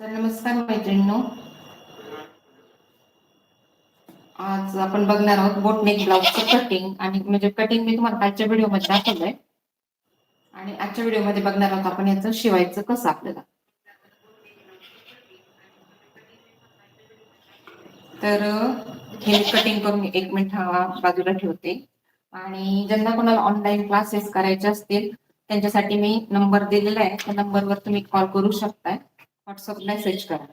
तर नमस्कार मैत्रिणींनो. आज आपण बघणार आहोत बोटनेक ब्लाउजचं कटिंग आणि म्हणजे कटिंग मी तुम्हाला कालच्या व्हिडिओमध्ये दाखवलंय. आणि आजच्या व्हिडिओमध्ये बघणार आहोत आपण याचं शिवायचं कसं आपल्याला. तर हे कटिंग करून एक मिनिट हा बाजूला ठेवते. आणि ज्यांना कोणाला ऑनलाईन क्लासेस करायचे असतील त्यांच्यासाठी मी नंबर दिलेला आहे. त्या नंबरवर तुम्ही कॉल करू शकताय. व्हॉट्सअप मेसेज करा.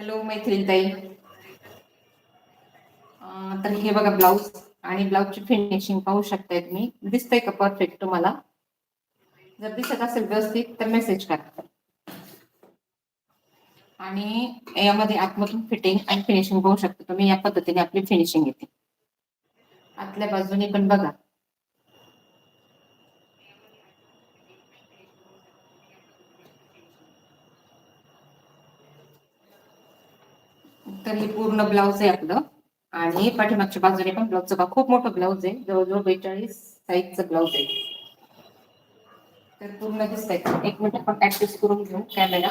हॅलो मैत्रीण ताई तर हे बघा ब्लाऊज आणि ब्लाऊजची फिनिशिंग पाहू शकताय तुम्ही. दिसतंय का परफेक्ट तुम्हाला? जर दिसत असेल व्यवस्थित तर मेसेज करा. आणि यामध्ये आतमधून फिटिंग आणि फिनिशिंग पाहू शकता तुम्ही. या पद्धतीने आपली फिनिशिंग येते. आतल्या बाजूने पण बघा. तर हे पूर्ण ब्लाऊज आहे आपलं. आणि पाठीमागच्या बाजूने पण ब्लाउज बघा खूप मोठं ब्लाऊज आहे. जवळजवळ बेचाळीस साईजचं ब्लाऊज आहे. तर पूर्ण दिसत आहे एक मिनिट आपण ऍडजस्ट करून घेऊ कॅमेरा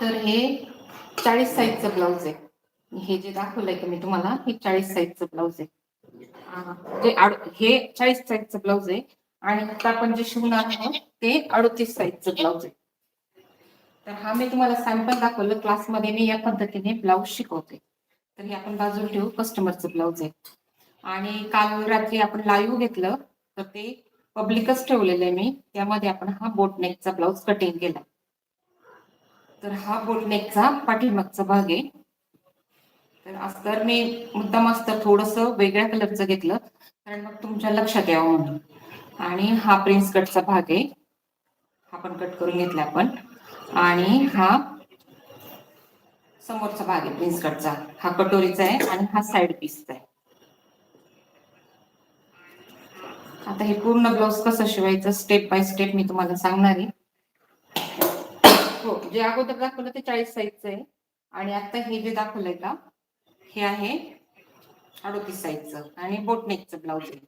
तर हे चाळीस साईजचं ब्लाऊज आहे. हे जे दाखवलंय की मी तुम्हाला हे चाळीस साईजचं ब्लाऊज आहे. हे चाळीस साईजचं ब्लाऊज आहे आणि आता आपण जे शिवणार आहोत ते अडतीस साईजचं ब्लाऊज आहे. तर हा मी तुम्हाला सॅम्पल दाखवलं क्लासमध्ये मी या पद्धतीने ब्लाऊज शिकवते. तर हे आपण बाजूला ठेवू कस्टमरचं ब्लाऊज आहे. आणि काल रात्री आपण लाईव्ह घेतलं तर ते पब्लिकच ठेवलेलं आहे मी. त्यामध्ये आपण हा बोटनेकचा ब्लाऊज कटिंग केला. तर हा बोटनेकचा पाठीमागचा भाग आहे. तर अस्तर मी मुद्दाम अस्तर थोडस वेगळ्या कलरचं घेतलं. कारण मग तुमच्या लक्षात यावं म्हणून. आणि हा प्रिन्स कटचा भाग आहे. हा पण कट करून घेतला आपण. आणि हा समोरचा भाग आहे प्रिन्स कटचा हा कटोरीचा आहे आणि हा साइड पीसचा आहे. आता हे पूर्ण ब्लाऊज कसं शिवायचं स्टेप बाय स्टेप मी तुम्हाला सांगणार आहे. जे अगोदर दाखवलं ते चाळीस साईजचं आहे. आणि आता हे जे दाखवलंय का हे आहे अडोतीस साईजचं आणि बोटनेकचं ब्लाऊज आहे.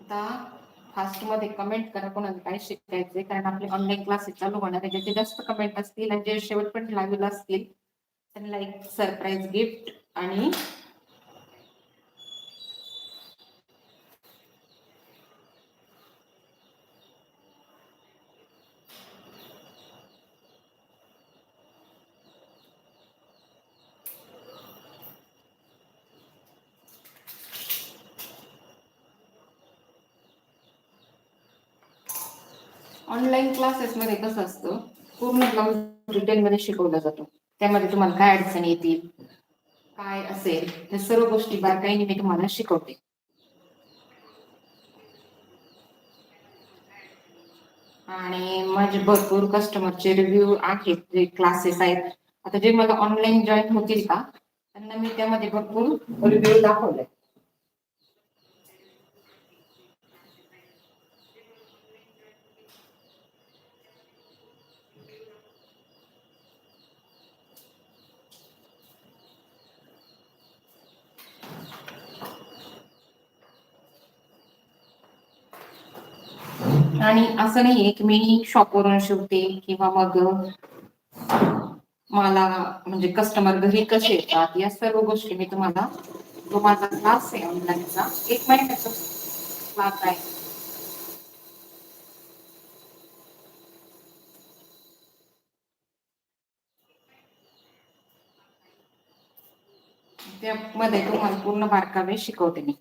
आता फास्टमध्ये कमेंट करा कोणाला काय शिकायचंय कारण आपले ऑनलाईन क्लासेस चालू होणार आहे. ज्याचे जास्त कमेंट असतील आणि जे शेवट पण लागलेलं असतील त्यांना एक सरप्राईज गिफ्ट आणि ऑनलाईन क्लासेस मध्ये कसं असतं पूर्ण ब्लाऊज डिटेलमध्ये शिकवला जातो. त्यामध्ये तुम्हाला काय अडचणी येतील काय असेल ह्या सर्व गोष्टी बारकाईने मी तुम्हाला शिकवते. आणि माझे भरपूर कस्टमरचे रिव्ह्यू आहेत जे क्लासेस आहेत. आता जे मला ऑनलाईन जॉईन होतील का त्यांना मी त्यामध्ये भरपूर रिव्ह्यू दाखवले आणि असं नाहीये की मी शॉपवरून शिवते किंवा मग मला म्हणजे कस्टमर घरी कसे येतात या सर्व गोष्टी मी तुम्हाला तो माझा क्लास आहे ऑनलाईनचा एक महिन्याचा क्लास आहे. त्यामध्ये तुम्हाला पूर्ण बारकावे शिकवते मी.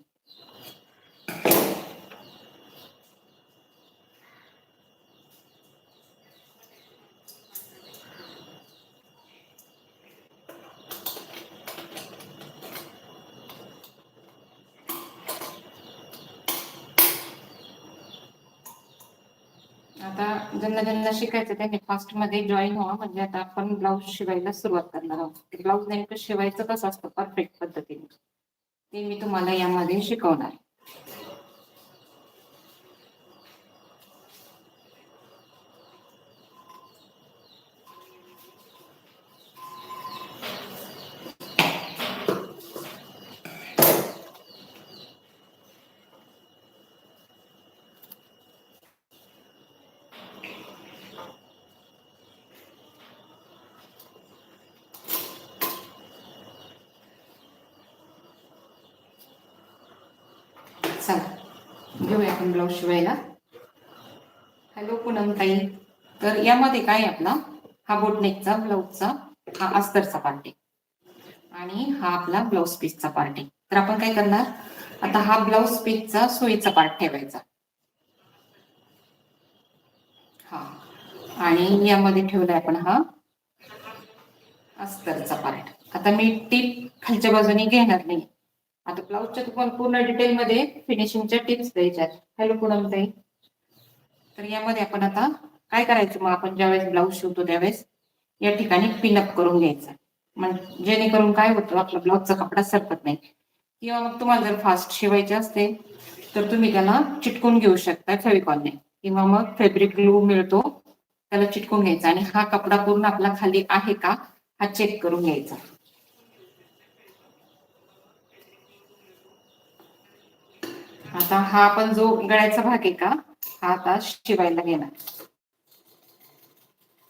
आता ज्यांना ज्यांना शिकायचं त्यांनी फास्टमध्ये जॉईन व्हा म्हणजे आता आपण ब्लाऊज शिवायला सुरुवात करणार आहोत. ब्लाऊज नेमकं शिवायचं कसं असतं? परफेक्ट पद्धतीने. ते मी तुम्हाला यामध्ये शिकवणार आहे. घेऊया आपण ब्लाऊज शिवायला. हॅलो पूनम ताई तर यामध्ये काय आहे आपला? हा बोटनेकचा ब्लाऊजचा हा अस्तरचा पार्ट आहे आणि हा आपला ब्लाऊज पीसचा पार्ट आहे तर आपण काय करणार? आता हा ब्लाऊज पीसचा सोयीचा पार्ट ठेवायचा. हा. आणि यामध्ये ठेवलाय आपण हा अस्तरचा पार्ट आता मी टीप खालच्या बाजूने घेणार नाही आता ब्लाऊजच्या तुम्हाला पूर्ण डिटेलमध्ये फिनिशिंगच्या टिप्स द्यायच्या हॅलो पूनम ताई तर यामध्ये आपण आता काय करायचं? मग आपण ज्यावेळेस ब्लाऊज शिवतो त्यावेळेस या ठिकाणी पिनअप करून घ्यायचा. म्हणजे जेणेकरून काय होतं? आपला ब्लाऊजचा कपडा सरकत नाही. किंवा मग तुम्हाला जर फास्ट शिवायचे असते तर तुम्ही त्याला चिटकून घेऊ शकता फेविकॉलने. किंवा मग फॅब्रिक ग्लू मिळतो त्याला चिटकून घ्यायचा. आणि हा कपडा पूर्ण आपला खाली आहे का? हा चेक करून घ्यायचा. आता हा आपण जो गळ्याचा भाग आहे का हा आता शिवायला घेणार.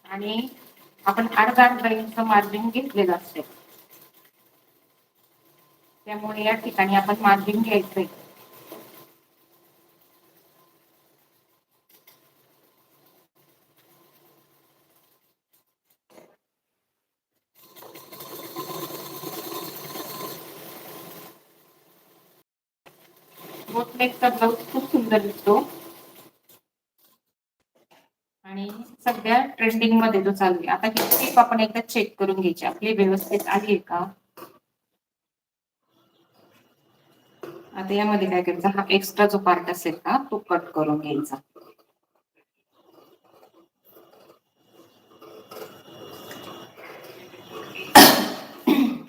आणि आपण अर्धा अर्धा इंच मार्जिन घेतलेलं असते त्यामुळे या ठिकाणी आपण मार्जिन घ्यायचंय. बोटनेकचा ब्लाऊज खूप सुंदर दिसतो. आणि सध्या ट्रेंडिंगमध्ये तो चालू आहे. आता ही टीप आपण एकदा चेक करून घ्यायची. आपली व्यवस्थित आली आहे का? आता यामध्ये काय करायचं? हा एक्स्ट्रा जो पार्ट असेल का तो कट करून घ्यायचा.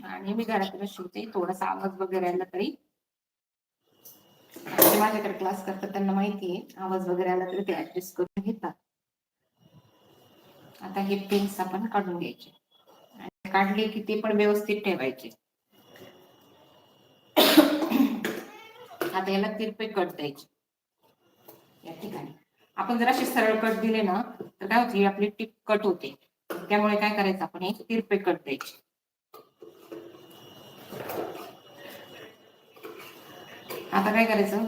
आणि मी घरात शिवते. थोडासा आवाज वगैरे आला तरी जे माझ्याकडे क्लास करतात त्यांना माहिती आहे आवाज वगैरे आला तरी ते ऍडजस्ट करून घेतात. आता हे पिन्स आपण काढून घ्यायचे. आणि काढले की ते पण व्यवस्थित ठेवायचे. आता याला तिरपे कट द्यायचे. या ठिकाणी. आपण जर असे सरळ कट दिले ना तर काय होते आपली टिप कट होते. त्यामुळे काय करायचं आपण हे तिरपे कट द्यायचे. आता काय करायचं?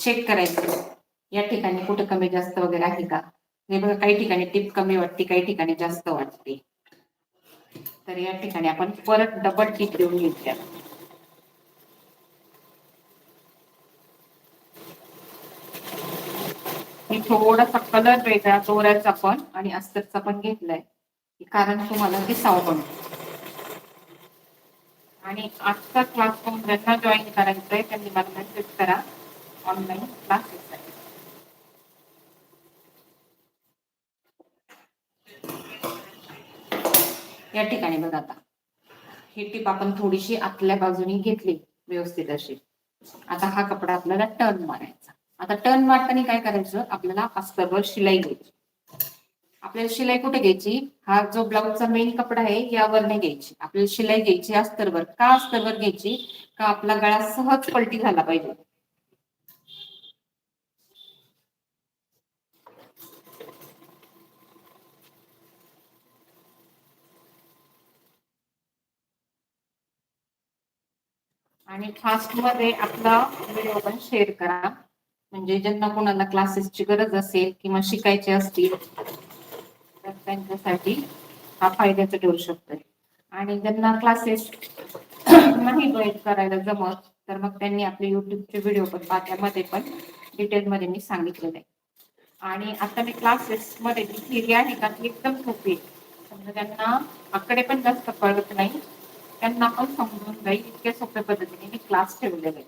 चेक करायचं. या ठिकाणी कुठं कमी जास्त वगैरे आहे का? हे बघा काही ठिकाणी टिप कमी वाटते काही ठिकाणी जास्त वाटते. तर या ठिकाणी आपण परत डबल टिप देऊन घेतल्या मी थोडासा कलर वेगळा दोऱ्याचा पण आणि अस्तरचा पण घेतलाय. कारण तुम्हाला दिसावं पण. आणि आजचा क्लास ज्यांना जॉईन करायचं आहे त्यांनी मला मेसेज करा. ऑनलाईन क्लासेससाठी या ठिकाणी बघा आता. ही टीप आपण थोडीशी आतल्या बाजूने घेतली व्यवस्थित अशी. आता हा कपडा आपल्याला टर्न मारायचा. आता टर्न मारताना काय करायचं? आपल्याला अस्तरवर शिलाई घ्यायची. आपल्याला शिलाई कुठे घ्यायची? हा जो ब्लाऊजचा मेन कपडा आहे यावर नाही घ्यायची. आपल्याला शिलाई घ्यायची अस्तरवर. का अस्तरवर घ्यायची? का आपला गळा सहज पलटी झाला पाहिजे? आणि फास्टमध्ये आपला व्हिडिओ पण शेअर करा. म्हणजे ज्यांना कोणाला क्लासेसची गरज असेल किंवा शिकायचे असतील तर त्यांच्यासाठी हा फायद्याचा ठरू शकतोय. आणि ज्यांना क्लासेस नाही जॉईन करायला जमत तर मग त्यांनी आपले युट्यूबचे व्हिडिओ पण पाहत्यामध्ये पण डिटेलमध्ये मी सांगितलेलं आहे. आणि आता मी क्लासेस मध्ये जी थिरी आहे का ती एकदम सोपी समजा त्यांना आकडे पण जास्त कळत नाही त्यांना पण समजून जाईल इतक्या सोप्या पद्धतीने मी क्लास ठेवलेले आहे.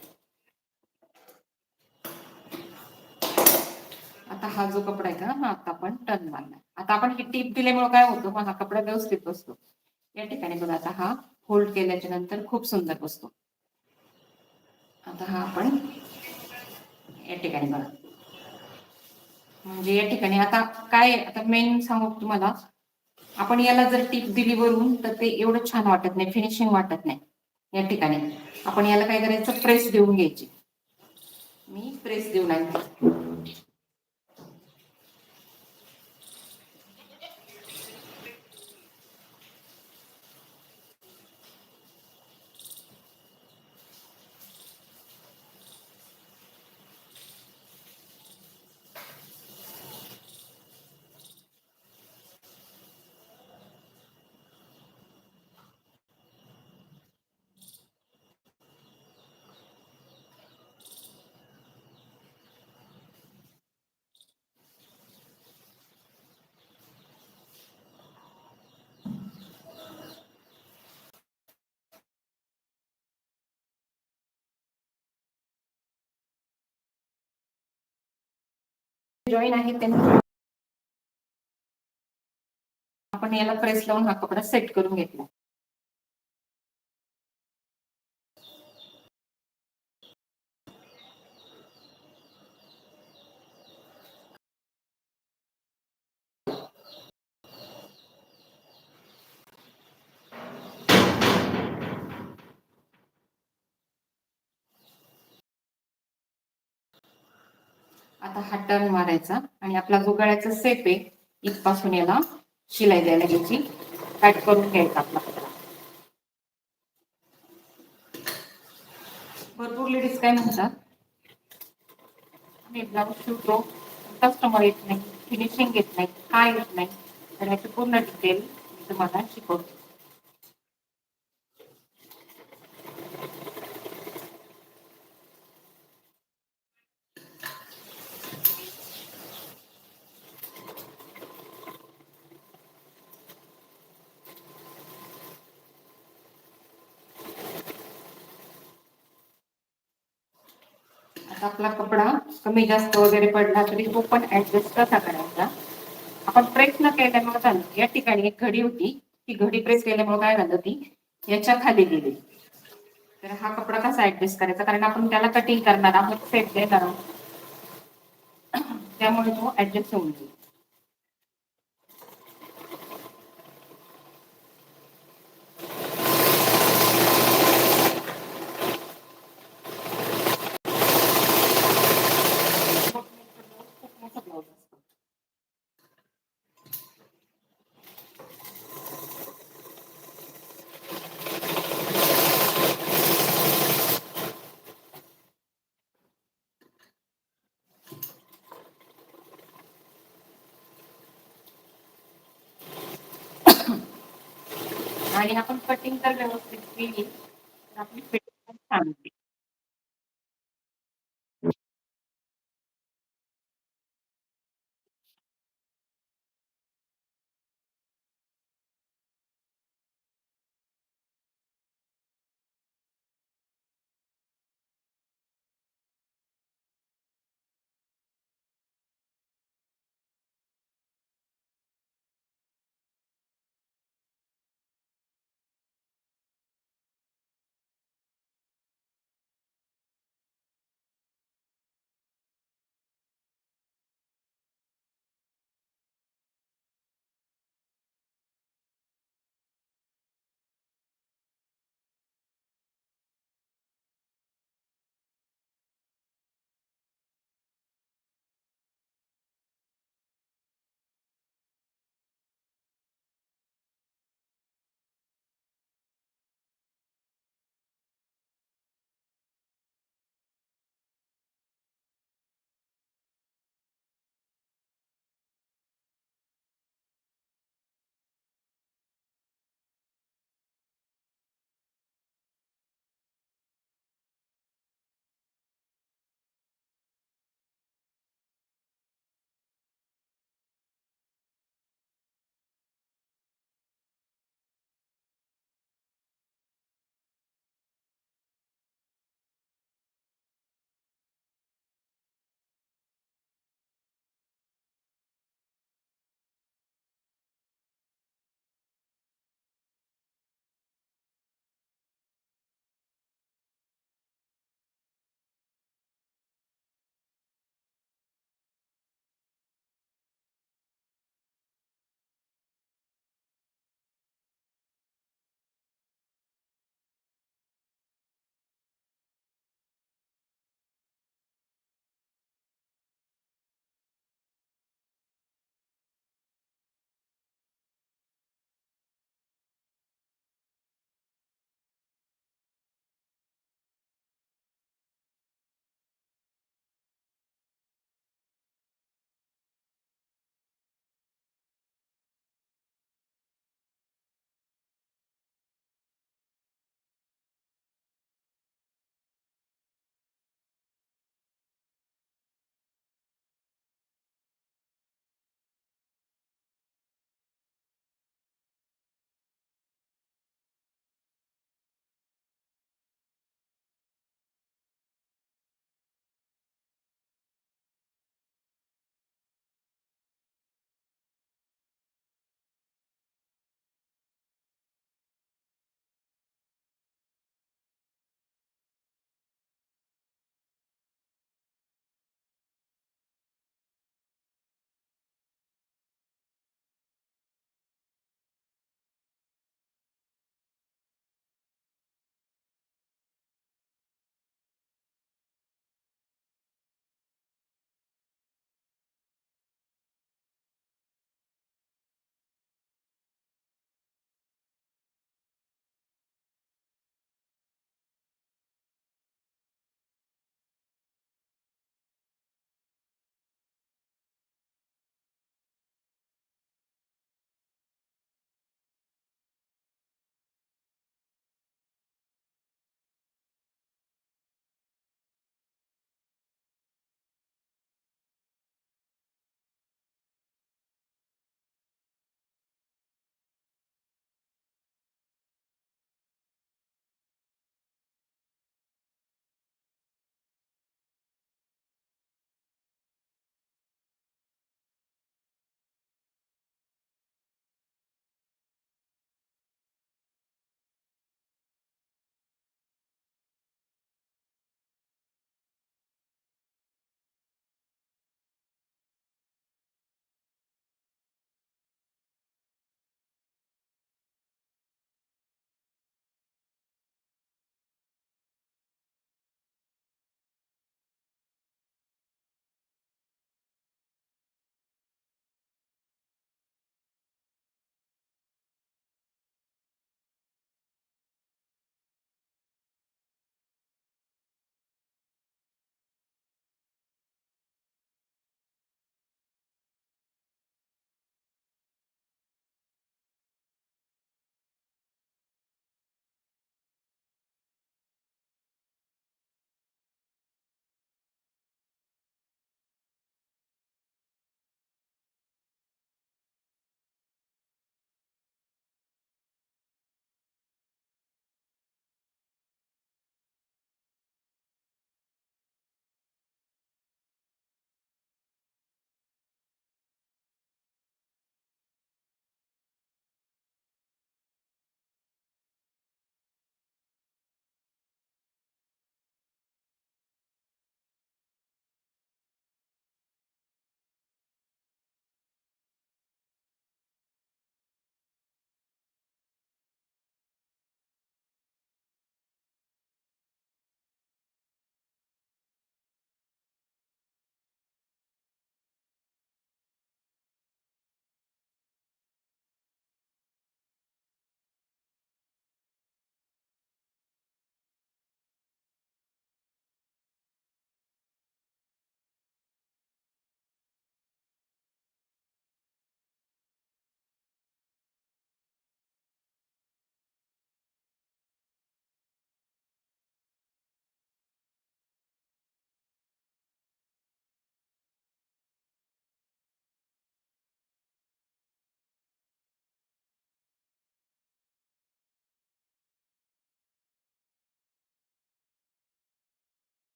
आता हा जो कपडा आहे का हा आता आपण टर्न मारणार. आता आपण ही टीप दिल्यामुळे काय होतं मग हा कपडा व्यवस्थित बसतो. या ठिकाणी बघा आता हा होल्ड केल्याच्यानंतर खूप सुंदर बसतो. आता हा आपण या ठिकाणी बघा. म्हणजे या ठिकाणी आता काय आता मेन सांगू तुम्हाला आपण याला जर टीप दिली वरून तर ते एवढं छान वाटत नाही फिनिशिंग वाटत नाही. या ठिकाणी आपण याला काय करायचं प्रेस देऊन घ्यायची. मी प्रेस देऊन आणते जॉईन आहे त्यांनी आपण याला प्रेस लावून हा कपडा सेट करून घेतला. आता हा टर्न मारायचा आणि आपला जो गळ्याचा सेप आहे इथपासून याला शिलाई द्यायला घ्यायची. कट करून घ्यायचा आपला. भरपूर लेडीज काय म्हणतात? आम्ही ब्लाऊज शिवतो. कस्टमर येत नाही फिनिशिंग येत नाही काय येत नाही. तर ह्याची पूर्ण डिटेल मी तुम्हाला शिकवतो. आपला कपडा कमी जास्त वगैरे पडला तरी तो पण ऍडजस्ट कसा करायचा? आपण प्रेस न केल्यामुळे झालं या ठिकाणी एक घडी होती. ती घडी प्रेस केल्यामुळे काय झालं ती? याच्या खाली गेली. तर हा कपडा कसा ऍडजस्ट करायचा? कारण आपण त्याला कटिंग करणार आहोत सेट देणार आहोत. त्यामुळे तो ऍडजस्ट होऊन जाईल. आणि आपण कटिंग तर व्यवस्थित केली. तर आपली